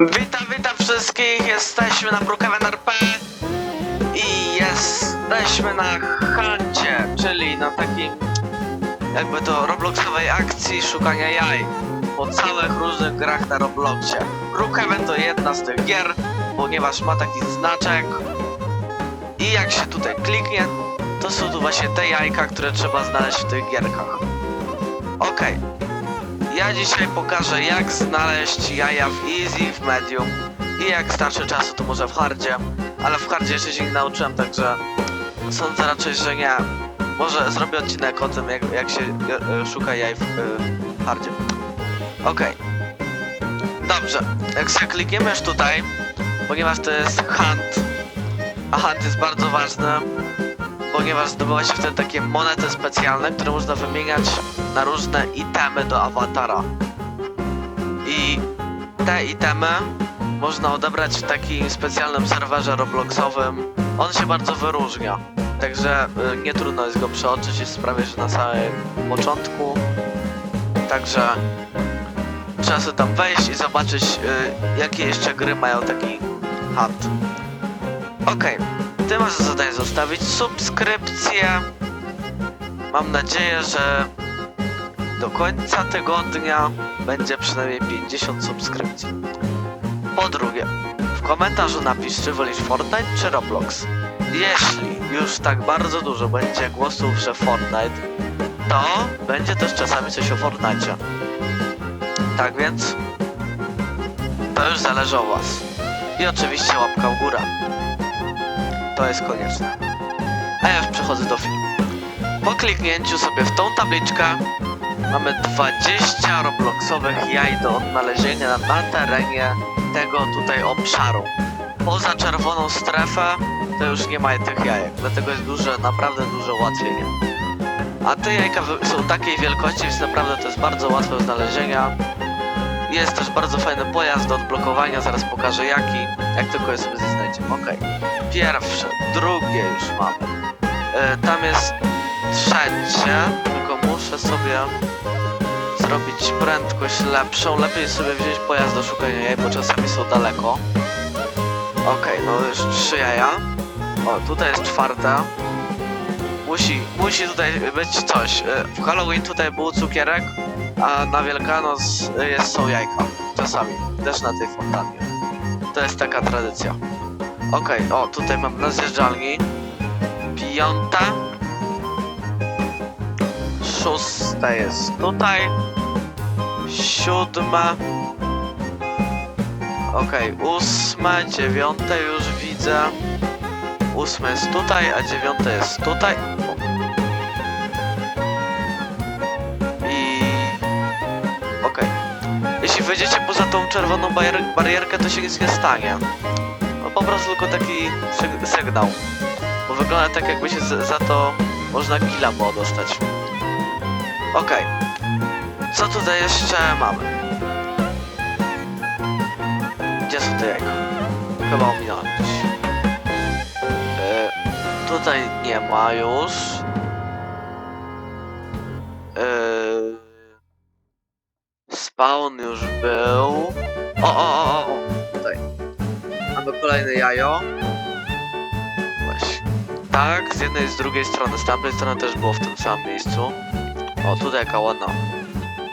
Witam, witam wszystkich, jesteśmy na Brookhaven RP i jesteśmy na Huncie, czyli na takim jakby to Robloxowej akcji szukania jaj po całych różnych grach na Robloxie. Brookhaven to jedna z tych gier, ponieważ ma taki znaczek i jak się tutaj kliknie, to są tu właśnie te jajka, które trzeba znaleźć w tych gierkach. Okej. Ja dzisiaj pokażę jak znaleźć jaja w easy, w medium i jak starczy czasu to może w hardzie, ale w hardzie jeszcze się nie nauczyłem, także sądzę raczej, że nie. Może zrobię odcinek o tym jak, jak się e, e, szuka jaj w e, hardzie. Okej. Dobrze, jak sobie klikniemy już tutaj, ponieważ to jest hunt, a hunt jest bardzo ważny, ponieważ zdobywa się wtedy takie monety specjalne, które można wymieniać na różne itemy do awatara. I te itemy można odebrać w takim specjalnym serwerze Robloxowym. On się bardzo wyróżnia. Także y, nie trudno jest go przeoczyć, jest prawie że na samym początku. Także trzeba sobie tam wejść i zobaczyć y, jakie jeszcze gry mają taki hunt. Okej, ty masz zostawić subskrypcję. Mam nadzieję, że do końca tygodnia będzie przynajmniej 50 subskrypcji. Po drugie, w komentarzu napisz, czy wolisz Fortnite czy Roblox. Jeśli już tak bardzo dużo będzie głosów, że Fortnite, to będzie też czasami coś o Fortnite. Tak więc, to już zależy od Was. I oczywiście łapka w górę. To jest konieczne. A ja już przechodzę do filmu. Po kliknięciu sobie w tą tabliczkę mamy 20 robloxowych jaj do odnalezienia na, terenie tego tutaj obszaru. Poza czerwoną strefę to już nie ma tych jajek, dlatego jest duże, naprawdę duże ułatwienie. A te jajka są takiej wielkości, więc naprawdę to jest bardzo łatwe do znalezienia. Jest też bardzo fajny pojazd do odblokowania, zaraz pokażę jaki, jak tylko je sobie znajdziemy. Okej. Pierwsze, drugie już mamy. E, tam jest trzecie, muszę sobie zrobić prędkość lepszą. Lepiej sobie wziąć pojazd do szukania jaj, bo czasami są daleko. Okej, no już trzy jaja. O, tutaj jest czwarte. Musi, musi tutaj być coś. E, W Halloween tutaj był cukierek, a na Wielkanoc e, jest, są jajka. Czasami, też na tej fontannie. To jest taka tradycja. Okej, o, tutaj mam na zjeżdżalni. Piąte. Szóste jest tutaj. Siódme. Okej, ósme, dziewiąte już widzę. Ósme jest tutaj, a dziewiąte jest tutaj. I... Okej. Jeśli wejdziecie poza tą czerwoną barier barierkę, to się nic nie stanie. No po prostu tylko taki syg sygnał. Bo wygląda tak jakby się za to można killa było dostać. Okej. Co tutaj jeszcze mamy? Gdzie są te jajka? Chyba ominąłem gdzieś. E, tutaj nie ma już. E, spawn już był. O, o, o, o, tutaj. Mamy kolejne jajo. Właśnie. Tak, z jednej i z drugiej strony. Z tamtej strony też było w tym samym miejscu. O, tutaj jaka ładna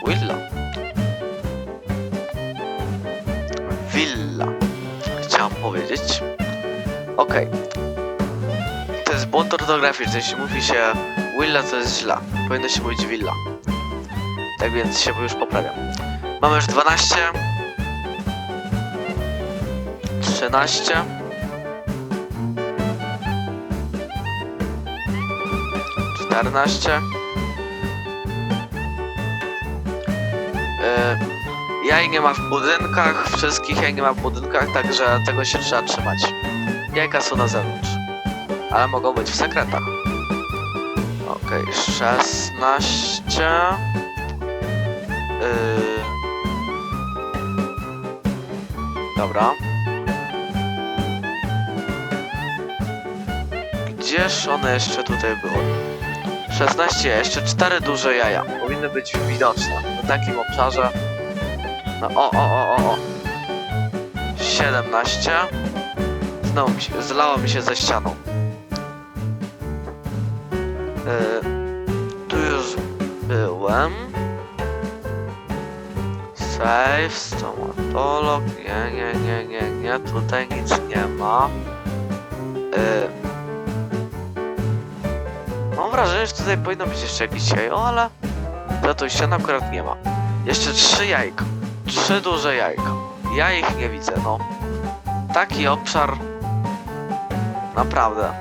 willa. Villa. Chciałam powiedzieć. Okej. To jest błąd ortograficzny. Jeśli mówi się willa, to jest źle. Powinno się mówić villa. Tak więc się już poprawiam. Mamy już 12. 13. 14. Yy, jaj nie ma w budynkach, wszystkich jaj nie ma w budynkach, także tego się trzeba trzymać. Jajka są na zewnątrz, ale mogą być w sekretach. Okej, 16. Yy... Dobra. Gdzież one jeszcze tutaj były? 16, jeszcze 4 duże jaja. Powinny być widoczne na takim obszarze. No, o, o, o, o, o. 17. Znowu mi się, zlało mi się ze ścianą. Yy, tu już byłem. Save, stomatolog, nie, nie, nie, nie, nie, tutaj nic nie ma. Yy, mam wrażenie, że tutaj powinno być jeszcze jakieś jajo, ale za tą ścianę akurat nie ma. Jeszcze trzy jajka. Trzy duże jajka. Ja ich nie widzę, no. Taki obszar naprawdę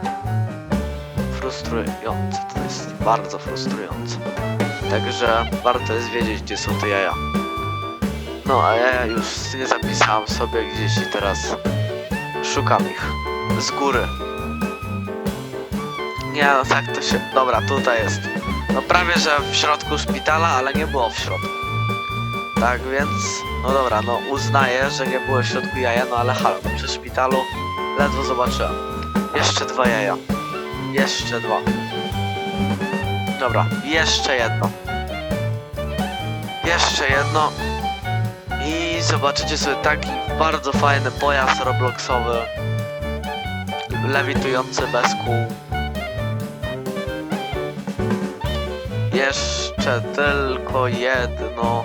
frustrujący. To jest bardzo frustrujące. Także warto jest wiedzieć, gdzie są te jaja. No, a ja już nie zapisałem sobie gdzieś i teraz szukam ich z góry. Nie, no tak to się... Dobra, tutaj jest. No prawie, że w środku szpitala, ale nie było w środku. Tak więc, no dobra, no uznaję, że nie było w środku jaja, no ale halo, przy szpitalu ledwo zobaczyłem. Jeszcze dwa jaja. Jeszcze dwa. Dobra, jeszcze jedno. Jeszcze jedno. I zobaczycie sobie taki bardzo fajny pojazd robloxowy. Lewitujący bez kół. Jeszcze tylko jedno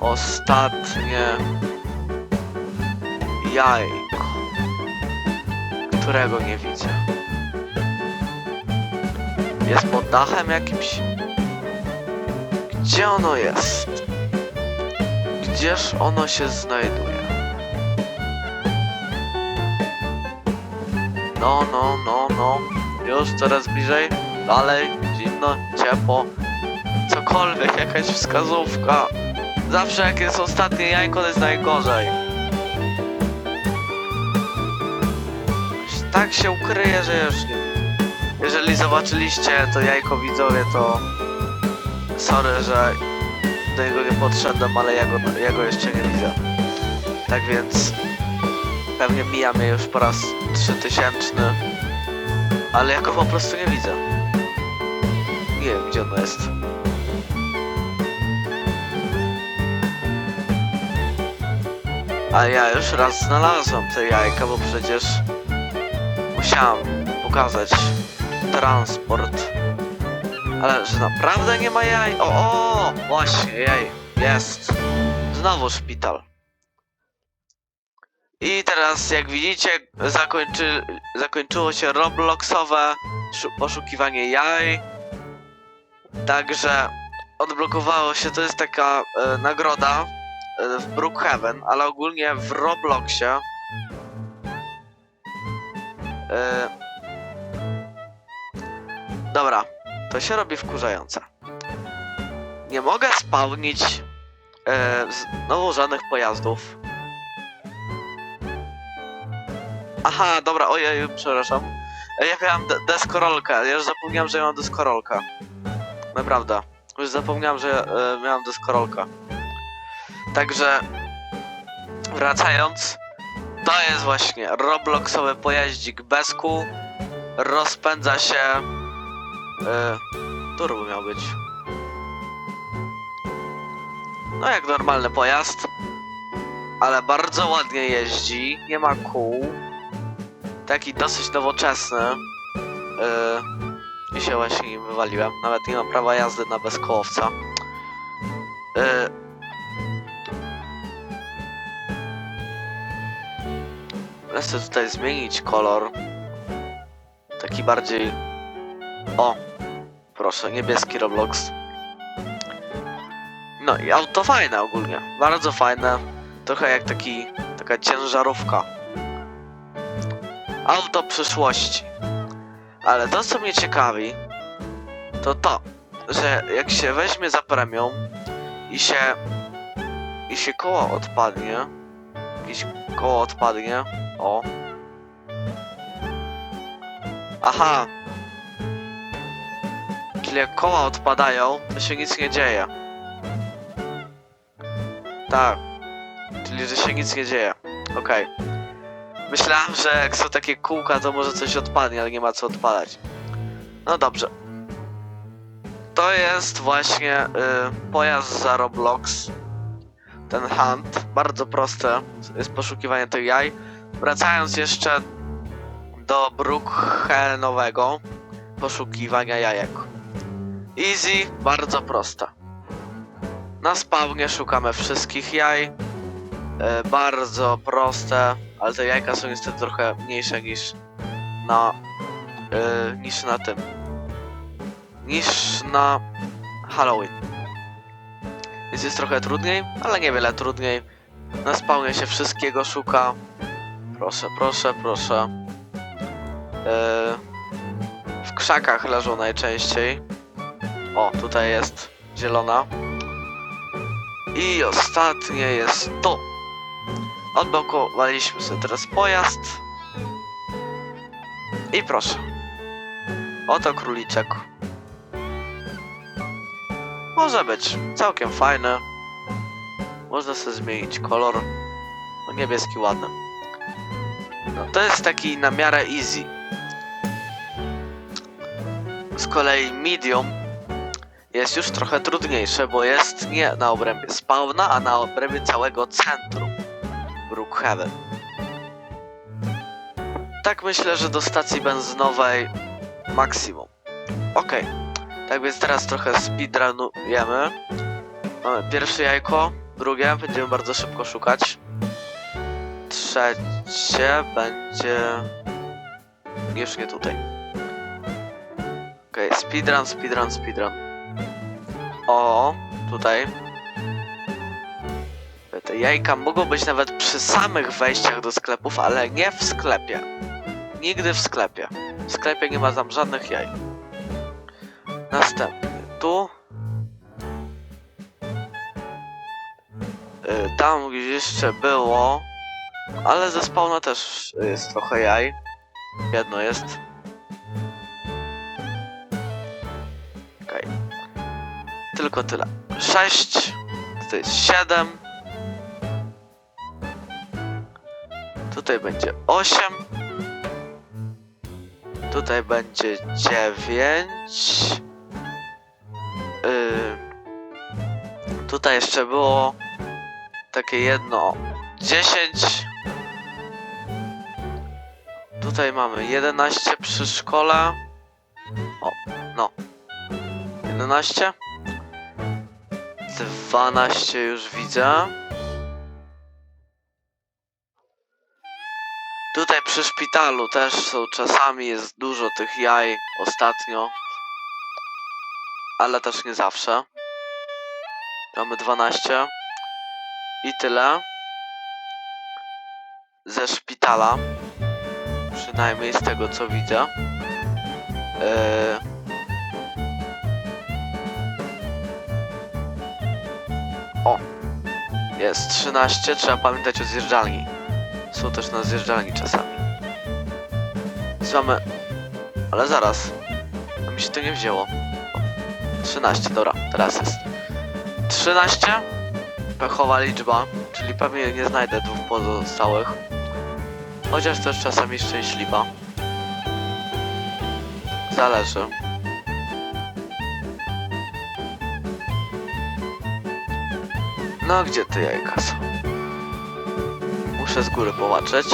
ostatnie jajko, którego nie widzę. Jest pod dachem jakimś? Gdzie ono jest? Gdzież ono się znajduje? No, no, no, no. Już coraz bliżej. Dalej, zimno, ciepło. Cokolwiek, jakaś wskazówka. Zawsze jak jest ostatnie jajko, to jest najgorzej. Tak się ukryje, że już. Jeżeli zobaczyliście to jajko widzowie, to sorry, że do niego nie podszedłem, ale ja go, ja go jeszcze nie widzę. Tak więc pewnie mija mnie już po raz 3000, ale ja go po prostu nie widzę. Nie wiem gdzie ono jest. A ja już raz znalazłem te jajka, bo przecież musiałem pokazać transport. Ale że naprawdę nie ma jaj? O, o, właśnie, jaj, jest. Znowu szpital. I teraz, jak widzicie, zakończy, zakończyło się Robloxowe szu- poszukiwanie jaj. Także odblokowało się, to jest taka e, nagroda e, w Brookhaven, ale ogólnie w Robloxie. E, dobra, to się robi wkurzające. Nie mogę spełnić e, znowu żadnych pojazdów. Aha, dobra, ojej, przepraszam. E, Ja miałem de- deskorolkę, ja już zapomniałem, że ja mam deskorolkę. Naprawdę. Już zapomniałem, że e, miałem deskorolkę. Także wracając, to jest właśnie Robloxowy pojaździk bez kół. Rozpędza się. E, turbo miał być. No jak normalny pojazd. Ale bardzo ładnie jeździ. Nie ma kół. Taki dosyć nowoczesny. E, I się nim wywaliłem. Nawet nie mam prawa jazdy na bezkołowca. E, Chcę tutaj zmienić kolor. Taki bardziej. O! Proszę, niebieski Roblox. No i auto fajne ogólnie. Bardzo fajne. Trochę jak taki. taka ciężarówka. Auto przyszłości. Ale to co mnie ciekawi, to to, że jak się weźmie za premią i się. i się koło odpadnie. Jakieś koło odpadnie. O. Aha. Jak koła odpadają, to się nic nie dzieje. Tak. Czyli, że się nic nie dzieje. Okej. Myślałem, że jak są takie kółka, to może coś odpadnie, ale nie ma co odpadać. No dobrze. To jest właśnie y, pojazd za Roblox. ten hunt. Bardzo proste jest poszukiwanie tych jaj. Wracając jeszcze do Brookhavenowego poszukiwania jajek. Easy, bardzo proste. Na spawnie szukamy wszystkich jaj. E, bardzo proste, ale te jajka są niestety trochę mniejsze niż na e, niż na tym. Niż na Halloween. Więc jest trochę trudniej, ale niewiele trudniej. Na spawnie się wszystkiego szuka. Proszę, proszę, proszę. E, w krzakach leżą najczęściej. O, tutaj jest zielona. I ostatnie jest to. Odblokowaliśmy sobie teraz pojazd. I proszę. Oto króliczek. Może być całkiem fajny. Można sobie zmienić kolor. No niebieski ładny. No to jest taki na miarę easy. Z kolei medium jest już trochę trudniejsze, bo jest nie na obrębie spawna, a na obrębie całego centrum Brookhaven. Tak myślę, że do stacji benzynowej maksimum. Okej, tak więc teraz trochę speedrunujemy. Mamy pierwsze jajko, drugie, będziemy bardzo szybko szukać. Trzecie będzie... Już nie tutaj. Okej, speedrun, speedrun, speedrun. O, tutaj. Jajka mogą być nawet przy samych wejściach do sklepów, ale nie w sklepie. Nigdy w sklepie. W sklepie nie ma tam żadnych jaj. Następnie tu. Y, Tam gdzieś jeszcze było. Ale ze spawna też jest trochę jaj. Jedno jest. Okej. Tylko tyle. 6. To jest 7. Tutaj będzie 8. Tutaj będzie 9. Yy. Tutaj jeszcze było takie jedno 10. Tutaj mamy 11 przy szkole. O, no. 11. 12 już widzę. Tutaj przy szpitalu też są czasami jest dużo tych jaj ostatnio. Ale też nie zawsze. Mamy 12. I tyle. Ze szpitala. Przynajmniej z tego co widzę. Yy... O! Jest 13. Trzeba pamiętać o zjeżdżalni. Są też na zjeżdżalni czasami. Mamy... Ale zaraz. A mi się to nie wzięło. O, 13, dobra, teraz jest. 13. Pechowa liczba, czyli pewnie nie znajdę dwóch pozostałych. Chociaż też czasami szczęśliwa. Zależy. No, gdzie te jajka są? Muszę z góry popatrzeć.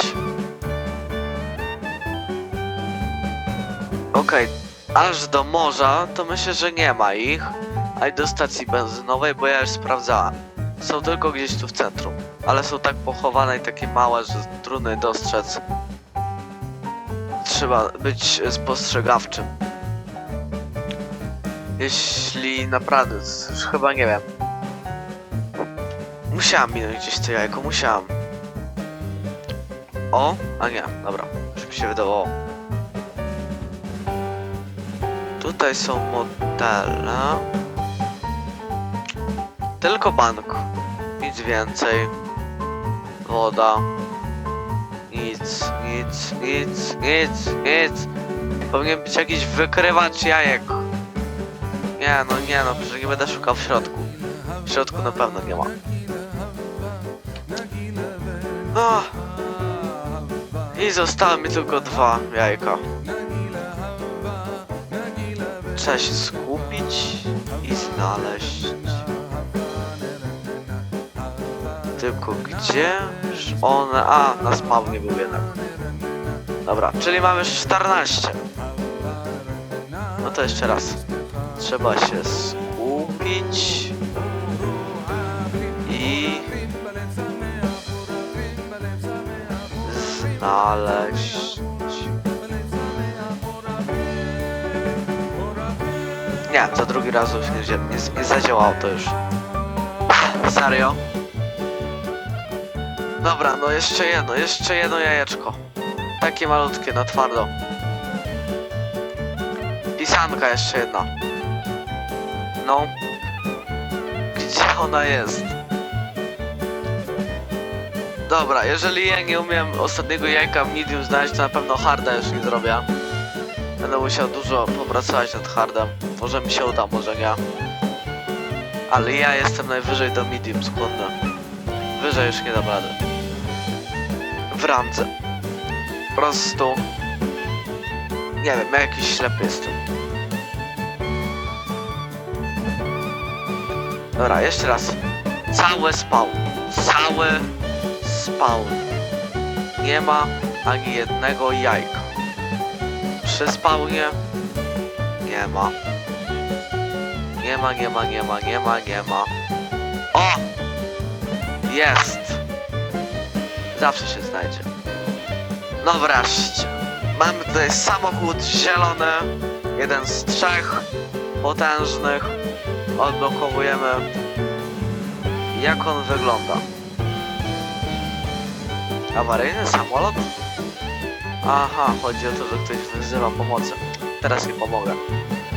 Okej, aż do morza to myślę, że nie ma ich. A i do stacji benzynowej, bo ja już sprawdzałem. Są tylko gdzieś tu w centrum. Ale są tak pochowane i takie małe, że trudno dostrzec. Trzeba być spostrzegawczym. Jeśli naprawdę, już chyba nie wiem. Musiałam minąć gdzieś to jajko, musiałam. O, a nie, dobra, już mi się wydawało. Tutaj są modele. Tylko bank. Nic więcej. Woda. Nic, nic, nic, nic, nic. Powinien być jakiś wykrywacz jajek. Nie no, nie no, przecież nie będę szukał w środku. W środku na pewno nie ma. No. I zostały mi tylko dwa jajka. Trzeba się skupić i znaleźć. Tylko gdzież one... A, na spawnie był jednak. Dobra, czyli mamy już 14. No to jeszcze raz. Trzeba się skupić. Znaleźć... Nie, to drugi raz już nie, nie, nie zadziałało to już. Serio? Dobra, no jeszcze jedno, jeszcze jedno jajeczko. Takie malutkie, na twardo. Pisanka jeszcze jedna. No. Gdzie ona jest? Dobra, jeżeli ja nie umiem ostatniego jajka medium znaleźć, to na pewno harda już nie zrobię. Będę musiał dużo popracować nad hardem. Może mi się uda, może nie. Ale ja jestem najwyżej do medium skłonny. Wyżej już nie dam rady. W randze. Po prostu... Nie wiem, ja jakiś ślepy jestem. Dobra, jeszcze raz. Cały spawn. Cały spawn. Nie ma ani jednego jajka. Przy spawnie nie ma. Nie ma, nie ma, nie ma, nie ma, nie ma. O! Jest! Zawsze się znajdzie. No wreszcie. Mamy tutaj samochód zielony. Jeden z trzech potężnych. Odblokowujemy. Jak on wygląda? Awaryjny samolot? Aha, chodzi o to, że ktoś wzywa pomocy. Teraz nie pomogę.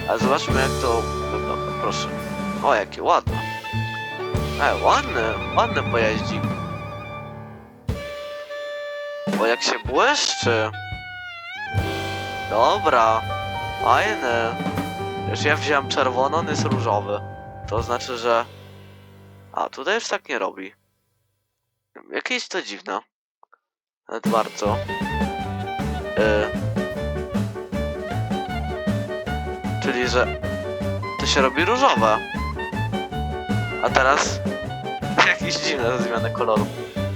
Ale zobaczmy jak to wygląda, proszę. O, jakie ładne. E, ładny, ładny pojeździk. O, jak się błyszczy. Dobra, fajny. Już ja wziąłem czerwono, on jest różowy. To znaczy, że... A, tutaj już tak nie robi. Jakieś to dziwne. Nawet bardzo. Y... Czyli, że to się robi różowe. A teraz jakieś dziwne zmiany koloru.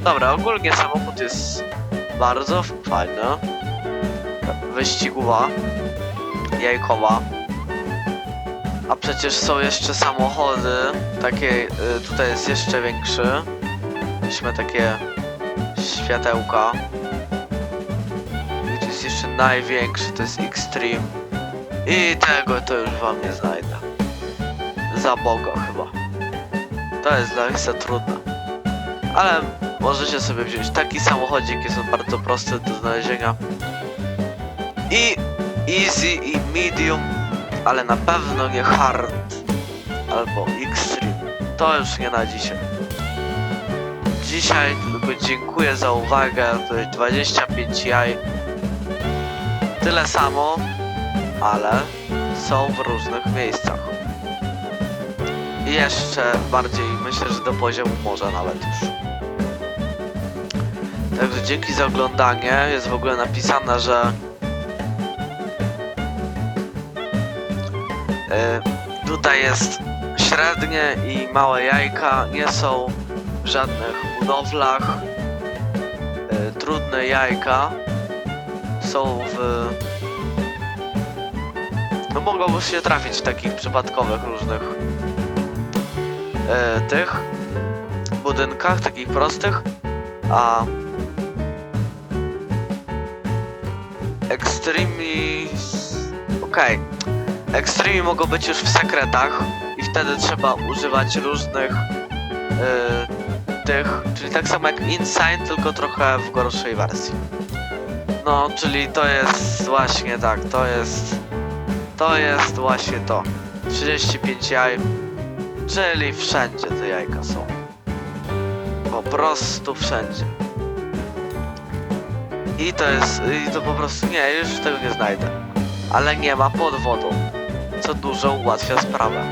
Dobra, ogólnie samochód jest bardzo fajny. Wyścigowa. Jajkowa. A przecież są jeszcze samochody. Takie, y, tutaj jest jeszcze większy. Weźmy takie światełka. I tu jest jeszcze największy, to jest Extreme. I tego to już wam nie znajdę. Za Boga chyba. To jest dla za trudne. Ale możecie sobie wziąć taki samochodzik, jest on bardzo prosty do znalezienia. I easy i medium, ale na pewno nie hard albo extreme. To już nie na dzisiaj. Dzisiaj tylko dziękuję za uwagę. To jest 25 jaj. Tyle samo, ale są w różnych miejscach. I jeszcze bardziej myślę, że do poziomu morza nawet już. Także dzięki za oglądanie. Jest w ogóle napisane, że y, tutaj jest średnie i małe jajka. Nie są żadnych budowlach. Y, trudne jajka są w no mogłoby się trafić w takich przypadkowych różnych e, tych budynkach, takich prostych, a Extremi... Okej. Extremi mogą być już w sekretach i wtedy trzeba używać różnych e, tych, czyli tak samo jak Inside, tylko trochę w gorszej wersji. No, czyli to jest właśnie tak, to jest to jest właśnie to. 35 jaj, czyli wszędzie te jajka są. Po prostu wszędzie. I to jest, i to po prostu, nie, już tego nie znajdę. Ale nie ma pod wodą, co dużo ułatwia sprawę.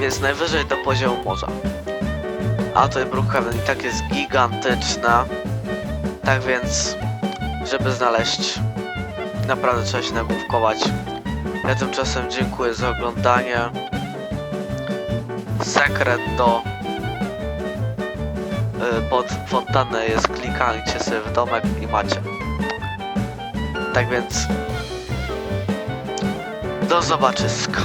Więc najwyżej do poziomu morza. A to Brookhaven i tak jest gigantyczna. Tak więc, żeby znaleźć naprawdę trzeba się nagłówkować. Ja tymczasem dziękuję za oglądanie. Sekret do y, pod fontannę jest klikajcie sobie w domek i macie. Tak więc do zobaczyska.